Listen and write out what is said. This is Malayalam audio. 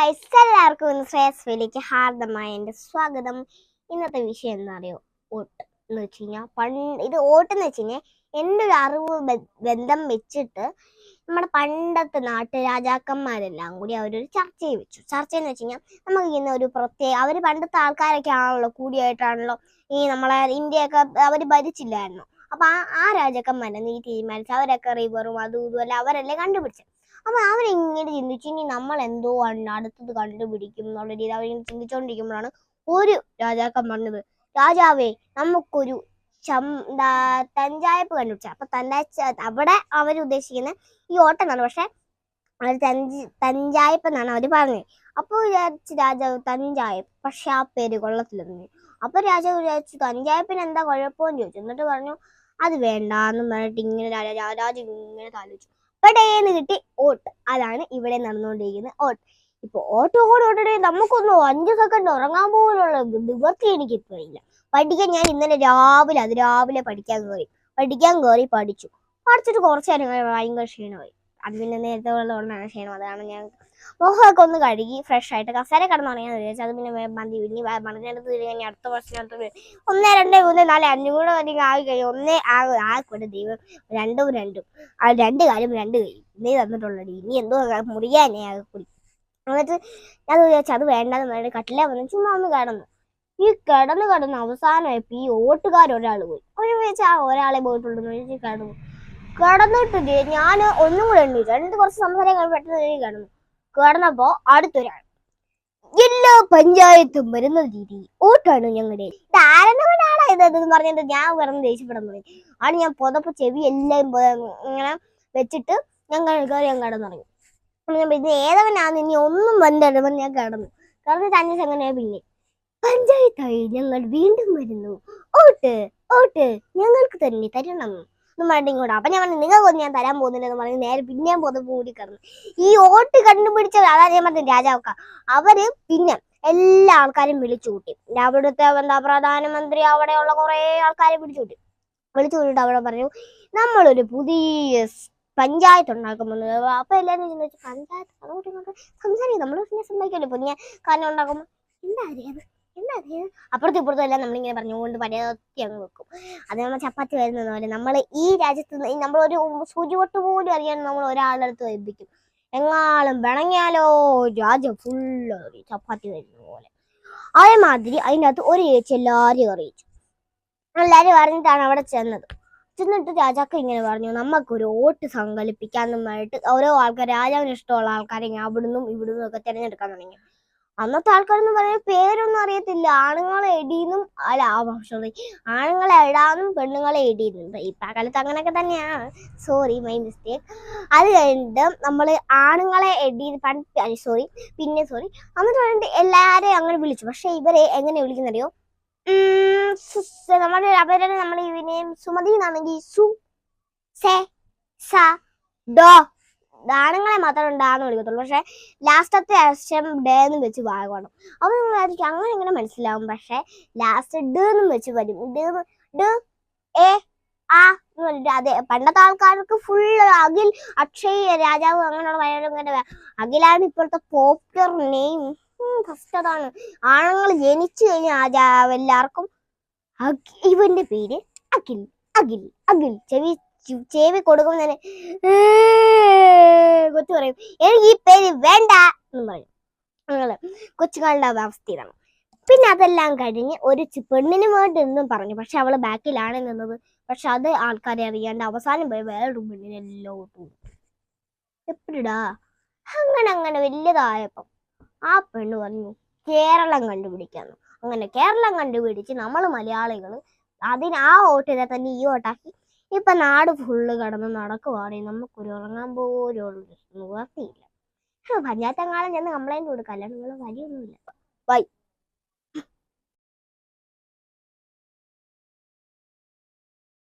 ഗൈസ് എല്ലാവർക്കും ഇന്ന് ശ്രേയസ്വിലേക്ക് ഹാർദമായ എന്റെ സ്വാഗതം. ഇന്നത്തെ വിഷയം എന്താ പറയുക ഓട്ട് എന്ന് വെച്ച് കഴിഞ്ഞാൽ പണ്ട് ഇത് ഓട്ട് എന്ന് വെച്ച് കഴിഞ്ഞാൽ എന്റെ ഒരു അറിവ് ബന്ധം വെച്ചിട്ട് നമ്മുടെ പണ്ടത്തെ നാട്ടു രാജാക്കന്മാരെല്ലാം കൂടി അവരൊരു ചർച്ചയിൽ വെച്ചു. ചർച്ച എന്ന് വെച്ച് കഴിഞ്ഞാൽ നമുക്ക് ഇന്ന് ഒരു പ്രത്യേക അവർ പണ്ടത്തെ ആൾക്കാരൊക്കെ ആണല്ലോ കൂടിയായിട്ടാണല്ലോ ഈ നമ്മളെ ഇന്ത്യയൊക്കെ അവർ ഭരിച്ചില്ലായിരുന്നു. അപ്പം ആ ആ രാജാക്കന്മാരെ നീ തീരുമാനിച്ചു അവരൊക്കെ റിവറും അതും ഇതും എല്ലാം അവരല്ലേ കണ്ടുപിടിച്ചത്. അപ്പൊ അവരിങ്ങനെ ചിന്തിച്ചു. ഇനി നമ്മൾ എന്തോ ആണ് അടുത്തത് കണ്ടുപിടിക്കും എന്നുള്ള രീതി അവരിങ്ങനെ ചിന്തിച്ചുകൊണ്ടിരിക്കുമ്പോഴാണ് ഒരു രാജാക്കൻ പറഞ്ഞത്. രാജാവേ നമുക്കൊരു തഞ്ചായപ്പ് കണ്ടുപിടിച്ച. അപ്പൊ തഞ്ച അവിടെ അവർ ഉദ്ദേശിക്കുന്നത് ഈ ഓട്ടം എന്നാണ് പക്ഷെ അവർ തഞ്ച് തഞ്ചായപ്പ് എന്നാണ് അവർ പറഞ്ഞത്. അപ്പോൾ വിചാരിച്ചു രാജാവ് തഞ്ചായപ്പ്. പക്ഷെ ആ പേര് കൊള്ളത്തില്ലെന്ന്. അപ്പൊ രാജാവ് വിചാരിച്ചു തഞ്ചായപ്പിന് എന്താ കുഴപ്പമെന്ന് ചോദിച്ചു. എന്നിട്ട് പറഞ്ഞു അത് വേണ്ടാന്നും പറഞ്ഞിട്ട് ഇങ്ങനെ രാജാ രാജാവ് ഇങ്ങനെ താലോചിച്ചു പെടേന്ന് കിട്ടി? ഓട്ട്. അതാണ് ഇവിടെ നടന്നുകൊണ്ടിരിക്കുന്ന ഓട്ട്. ഇപ്പൊ ഓട്ടോ കൂടെ ഓട്ടേ നമുക്കൊന്നും അഞ്ച് സെക്കൻഡ് ഉറങ്ങാൻ പോലുള്ള നിവർത്തി എനിക്ക് ഇപ്പൊ ഇല്ല. പഠിക്കാൻ ഞാൻ ഇന്നലെ രാവിലെ അത് രാവിലെ പഠിക്കാൻ കയറി പഠിക്കാൻ കയറി പഠിച്ചു. പഠിച്ചിട്ട് കുറച്ച് നേരം ഭയങ്കര ക്ഷീണമായി. അത് പിന്നെ നേരത്തെ ഉള്ളതുകൊണ്ടാണ് ക്ഷീണം. അതാണ് ഞാൻ മുഖമൊക്കെ ഒന്ന് കഴുകി ഫ്രഷ് ആയിട്ട് കസേര കിടന്നുറങ്ങാൻ വിചാരിച്ചു. അത് പിന്നെ മതി ഇനി മണിനടുത്ത് കഴിഞ്ഞ് അടുത്ത വർഷത്തിനകത്ത് ഒന്ന് രണ്ട് മൂന്ന് നാല് അഞ്ചും കൂടെ വരെയും ആകെ കഴിയും ഒന്നേ ആകെ ആയിക്കോട്ടെ ദൈവം രണ്ടും രണ്ടും. ആ രണ്ട് കാര്യം രണ്ട് കഴിയും നീ തന്നിട്ടുള്ളത് ഇനി എന്തോ മുറിയാനേ ആകെ കുടി. എന്നിട്ട് ഞാൻ വിചാരിച്ചു അത് വേണ്ടെന്ന് പറഞ്ഞിട്ട് കട്ടിലേ വന്നു ചുമ്മാ ഒന്ന് കിടന്നു. ഈ കിടന്ന് കിടന്ന് അവസാനമായപ്പോൾ ഈ ഓട്ടുകാർ ഒരാൾ പോയി. ഒരു വിചാരിച്ചു ആ ഒരാളെ പോയിട്ടുള്ളൂ കിടന്നു. കിടന്നിട്ട് ഞാൻ ഒന്നും കൂടെ എണ്ണീച്ചു. എന്നിട്ട് കുറച്ച് സംസാരം പെട്ടെന്ന് കിടന്നു. കിടന്നപ്പോ അടുത്തൊരാൾ. എല്ലാ പഞ്ചായത്തും വരുന്ന രീതി ഓട്ടാണ് ഞങ്ങളുടെ പറഞ്ഞിട്ട് ഞാൻ വെറുതെ ദേഷ്യപ്പെടുന്നത് ആണ് ഞാൻ പുതപ്പ് ചെവി എല്ലാം ഇങ്ങനെ വെച്ചിട്ട് കയറി ഞാൻ കടന്നിറങ്ങി. ഞാൻ ഇത് ഏതവനാന്ന്? ഇനി ഒന്നും വന്നിടുമ്പോൾ ഞാൻ കിടന്നു. കിടന്നിട്ട് അഞ്ച് അങ്ങനെ പിന്നെ പഞ്ചായത്തായി ഞങ്ങൾ വീണ്ടും വരുന്നു. ഓട്ട് ഓട്ട് ഞങ്ങൾക്ക് തന്നെ തരണം. പറഞ്ഞിട്ട് ഇങ്ങോട്ട്. അപ്പൊ ഞാൻ പറഞ്ഞു നിങ്ങൾക്കൊന്നും ഞാൻ തരാൻ പോകുന്നില്ലെന്ന് പറഞ്ഞ് നേരെ പിന്നെയും പുതപ്പ് കൂടി കിടന്നു ഈ ഓട്ട് കണ്ടുപിടിച്ച അതാ ഞാൻ പറഞ്ഞു രാജാവക്ക അവർ പിന്നെ എല്ലാ ആൾക്കാരും വിളിച്ചു കൂട്ടി അവിടുത്തെ എന്താ പ്രധാനമന്ത്രി അവിടെയുള്ള കുറെ ആൾക്കാരെ വിളിച്ചു കൂട്ടി വിളിച്ചു കൂട്ടിട്ട് അവിടെ പറഞ്ഞു നമ്മളൊരു പുതിയ പഞ്ചായത്ത് ഉണ്ടാക്കുമ്പോൾ അപ്പൊ എല്ലാരും പഞ്ചായത്ത്? ഇങ്ങോട്ടും സംസാരിക്കും. നമ്മൾ പിന്നെ സംസാരിക്കല്ലോ പുതിയ കാരണം അറിയാത് എന്താ അറിയാത് അപ്പുറത്തും ഇപ്പുറത്തും എല്ലാം നമ്മളിങ്ങനെ പറഞ്ഞുകൊണ്ട് പരത്തി അങ്ങ് വെക്കും. അത് നമ്മൾ ചപ്പാത്തി വരുന്നത് പോലെ നമ്മൾ ഈ രാജ്യത്ത് നമ്മളൊരു സൂചിവട്ട് പോലും അറിയാൻ നമ്മൾ ഒരാളുടെ അടുത്ത് ഏൽപ്പിക്കും. എങ്ങാളും വിളങ്ങിയാലോ രാജ്യം ഫുള്ള് ചപ്പാത്തി വരുന്ന പോലെ. അതേമാതിരി അതിന്റെ അകത്ത് ഒരു ചേച്ചി എല്ലാവരെയും അറിയിച്ചു. എല്ലാവരും അറിഞ്ഞിട്ടാണ് അവിടെ ചെന്നത്. ചെന്നിട്ട് രാജാക്ക ഇങ്ങനെ പറഞ്ഞു നമുക്കൊരു വോട്ട് സങ്കല്പിക്കാന്നുമായിട്ട് ഓരോ ആൾക്കാർ രാജാവിന് ഇഷ്ടമുള്ള ആൾക്കാരെ ഇങ്ങനെ അവിടുന്നും ഇവിടുന്നും ഒക്കെ തിരഞ്ഞെടുക്കാൻ തുടങ്ങി. അന്നത്തെ ആൾക്കാരെന്ന് പറയുന്ന പേരൊന്നും അറിയത്തില്ല. ആണുങ്ങളെ എടീന്നും അല്ല സോറി ആണുങ്ങളെ എടാന്നും പെണ്ണുങ്ങളെ എടീന്നും ഇപ്പൊ ആ കാലത്ത് അങ്ങനെയൊക്കെ തന്നെയാണ് സോറി മൈ മിസ്റ്റേക്ക് അത് കഴിഞ്ഞിട്ട് നമ്മൾ ആണുങ്ങളെ എടി പണ്ട് സോറി പിന്നെ സോറി എന്നിട്ട് പറഞ്ഞിട്ട് എല്ലാരെയും അങ്ങനെ വിളിച്ചു. പക്ഷെ ഇവരെ എങ്ങനെ വിളിക്കുന്നറിയോ? നമ്മുടെ അവരെ നമ്മൾ ഇവനെ സുമതി എന്നാണെങ്കിൽ സു സെ സ ഡോ. ആണുങ്ങളെ മാത്രം ഡാന്ന് വിളിക്കത്തുള്ളൂ പക്ഷേ ലാസ്റ്റത്തെ അക്ഷരം ഡേ എന്ന് വെച്ച് വാങ്ങണം അപ്പോൾ നിങ്ങൾ വിചാരിക്കും അങ്ങനെ ഇങ്ങനെ മനസ്സിലാവും. പക്ഷെ ലാസ്റ്റ് ഡു എന്ന് വെച്ച് വരും. ഡു ഡ എ ആ എന്ന് പറഞ്ഞിട്ട് അതെ പണ്ടത്തെ ആൾക്കാർക്ക് ഫുൾ അഖിൽ അക്ഷയ് രാജാവ് അങ്ങനെയുള്ള ഭയങ്കര അഖിലാണ് ഇപ്പോഴത്തെ പോപ്പുലർ നെയിം. ഫസ്റ്റ് അതാണ്. ആണുങ്ങൾ ജനിച്ചു കഴിഞ്ഞ രാജാവ് എല്ലാവർക്കും ഇവന്റെ പേര് അഖിൽ അഖിൽ അഖിൽ. ചെവി ചെവി കൊടുക്കുമ്പോൾ തന്നെ കൊച്ചു പറയും. എനിക്ക് ഈ പേര് വേണ്ട എന്ന് പറയും. അങ്ങനെ കൊച്ചുങ്ങളുടെ അവസ്ഥ ഇതാണ് പിന്നെ അതെല്ലാം കഴിഞ്ഞ് ഒരു പെണ്ണിന് വേണ്ടി എന്നും പറഞ്ഞു. പക്ഷെ അവൾ ബാക്കിലാണ് നിന്നത്. പക്ഷെ അത് ആൾക്കാരെ അറിയാണ്ട് അവസാനം പോയി വേറൊരു പെണ്ണിനെല്ലാം എപ്പോഴാ അങ്ങനെ അങ്ങനെ വലിയതായപ്പം ആ പെണ്ണ് പറഞ്ഞു കേരളം കണ്ടുപിടിക്കാന്ന്. അങ്ങനെ കേരളം കണ്ടുപിടിച്ച് നമ്മൾ മലയാളികൾ അതിന് ആ ഓട്ടിനെ തന്നെ ഈ വോട്ടാക്കി ഇപ്പൊ നാട് ഫുള്ള് കടന്ന് നടക്കുവാണെങ്കിൽ നമുക്കൊരു ഉറങ്ങാൻ പോലും ഒരു നിവർത്തിയില്ല പഞ്ചായത്തെങ്ങാളും ചെന്ന് കംപ്ലൈന്റ് കൊടുക്കാം അല്ലാണ്ട് നിങ്ങൾ വഴിയൊന്നുമില്ല. ബൈ